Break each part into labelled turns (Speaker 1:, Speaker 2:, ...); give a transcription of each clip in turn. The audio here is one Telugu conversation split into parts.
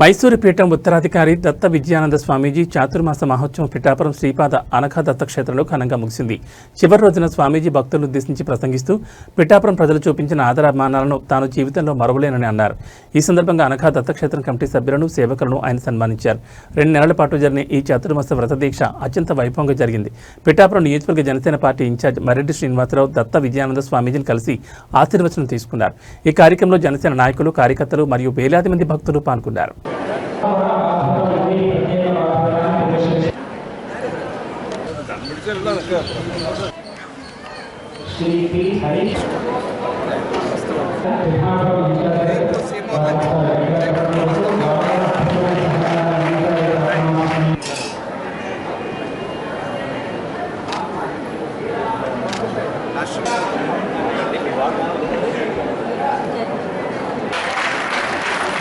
Speaker 1: మైసూరు పీఠం ఉత్తరాధికారి దత్త విజయానంద స్వామీజీ చాతుర్మాస మహోత్సవం పిఠాపురం శ్రీపాద అనఘ దత్తక్షేత్రంలో ఘనంగా ముగిసింది. చివరి రోజున స్వామీజీ భక్తులను ఉద్దేశించి ప్రసంగిస్తూ పిఠాపురం ప్రజలు చూపించిన ఆదరాభిమానాలను తాను జీవితంలో మరవలేనని అన్నారు. ఈ సందర్భంగా అనఘ దత్తక్షేత్రం కమిటీ సభ్యులను సేవకులను ఆయన సన్మానించారు. రెండు నెలల పాటు జరిగిన ఈ చాతుర్మాస వ్రత దీక్ష అత్యంత వైభవంగా జరిగింది. పిఠాపురం నియోజకవర్గ జనసేన పార్టీ ఇన్ఛార్జ్ మరెడ్డి శ్రీనివాసరావు దత్త విజయానంద స్వామీజీని కలిసి ఆశీర్వచనం తీసుకున్నారు. ఈ కార్యక్రమంలో జనసేన నాయకులు కార్యకర్తలు మరియు వేలాది మంది భక్తులు పాల్గొన్నారు. Sleepy, Harish.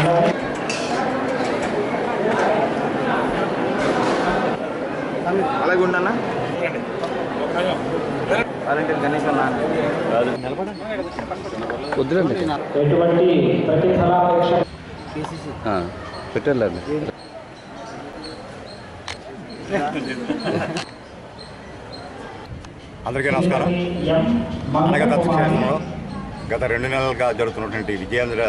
Speaker 1: Thank you.
Speaker 2: అలాగే ఉండన్నా వాలంటీర్ గణేష్ అన్న.
Speaker 3: వద్దులండి. పెట్టండి
Speaker 4: అందరికీ నమస్కారం. అనగత క్షేత్రంలో గత రెండు నెలలుగా జరుగుతున్నటువంటి విజయేంద్ర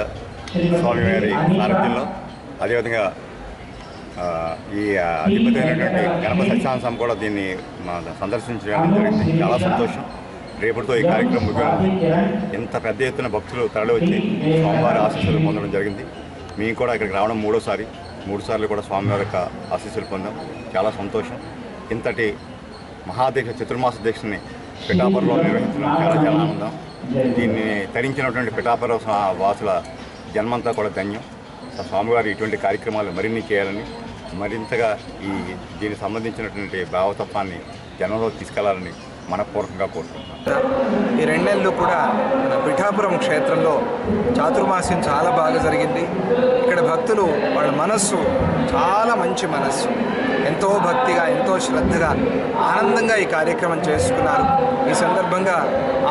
Speaker 4: స్వామి వారి సారథ్యంలో అదేవిధంగా ఈ అధిపతి అయినటువంటి గణపతి సత్యనారాయణ కూడా దీన్ని సందర్శించడం జరిగింది చాలా సంతోషం. రేపటితో ఈ కార్యక్రమం ఇంత పెద్ద ఎత్తున భక్తులు తరలి వచ్చి స్వామివారి ఆశీస్సులు పొందడం జరిగింది. మేము కూడా ఇక్కడికి రావడం మూడోసారి. మూడు సార్లు కూడా స్వామివారి యొక్క ఆశీస్సులు పొందాం. చాలా సంతోషం. ఇంతటి మహాదీక్ష చతుర్మాస దీక్షని పిఠాపురంలో నిర్వహించడం చాలా చాలా ఆనందం. దీన్ని తరించినటువంటి పిఠాపురం వాసుల జన్మంతా కూడా ధన్యం. స్వామివారు ఇటువంటి కార్యక్రమాలు మరిన్ని చేయాలని మరింతగా ఈ దీనికి సంబంధించినటువంటి భావతత్వాన్ని జనంలో తీసుకెళ్ళాలని మనపూర్వకంగా కోరుకుంటున్నాం.
Speaker 2: ఈ రెండేళ్ళు కూడా మన పిఠాపురం క్షేత్రంలో చాతుర్మాస్యం చాలా బాగా జరిగింది. ఇక్కడ భక్తులు వాళ్ళ మనస్సు చాలా మంచి మనస్సు. ఎంతో భక్తిగా ఎంతో శ్రద్ధగా ఆనందంగా ఈ కార్యక్రమం చేసుకున్నారు. ఈ సందర్భంగా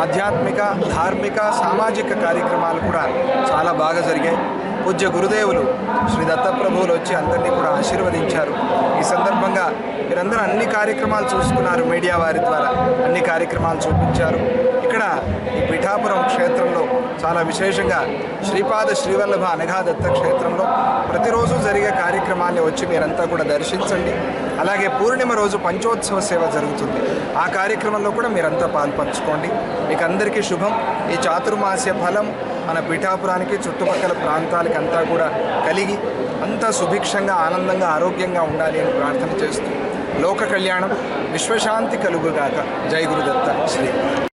Speaker 2: ఆధ్యాత్మిక ధార్మిక సామాజిక కార్యక్రమాలు కూడా చాలా బాగా జరిగాయి. పూజ్య గురుదేవులు శ్రీ దత్తప్రభువులు వచ్చి అందరినీ కూడా ఆశీర్వదించారు. ఈ సందర్భంగా మీరందరూ అన్ని కార్యక్రమాలు చూసుకున్నారు మీడియా వారి ద్వారా. అన్ని కార్యక్రమాలు చూపించారు. ఇక్కడ ఈ పిఠాపురం క్షేత్రంలో చాలా విశేషంగా శ్రీపాద శ్రీవల్లభ అనఘాదత్త క్షేత్రంలో ప్రతిరోజు జరిగే కార్యక్రమాన్ని వచ్చి మీరంతా కూడా దర్శించండి. అలాగే పూర్ణిమ రోజు పంచోత్సవ సేవ జరుగుతుంది. ఆ కార్యక్రమంలో కూడా మీరంతా పాల్పంచుకోండి. మీకు అందరికీ శుభం. ఈ చాతుర్మాస్య ఫలం. మన పిఠాపురానికి చుట్టుపక్కల ప్రాంతాలకి అంతా కూడా కలిగి అంతా సుభిక్షంగా ఆనందంగా ఆరోగ్యంగా ఉండాలి అని ప్రార్థన చేస్తూ లోక కళ్యాణం విశ్వశాంతి కలుగుగాక. జై గురుదత్త. శ్రీ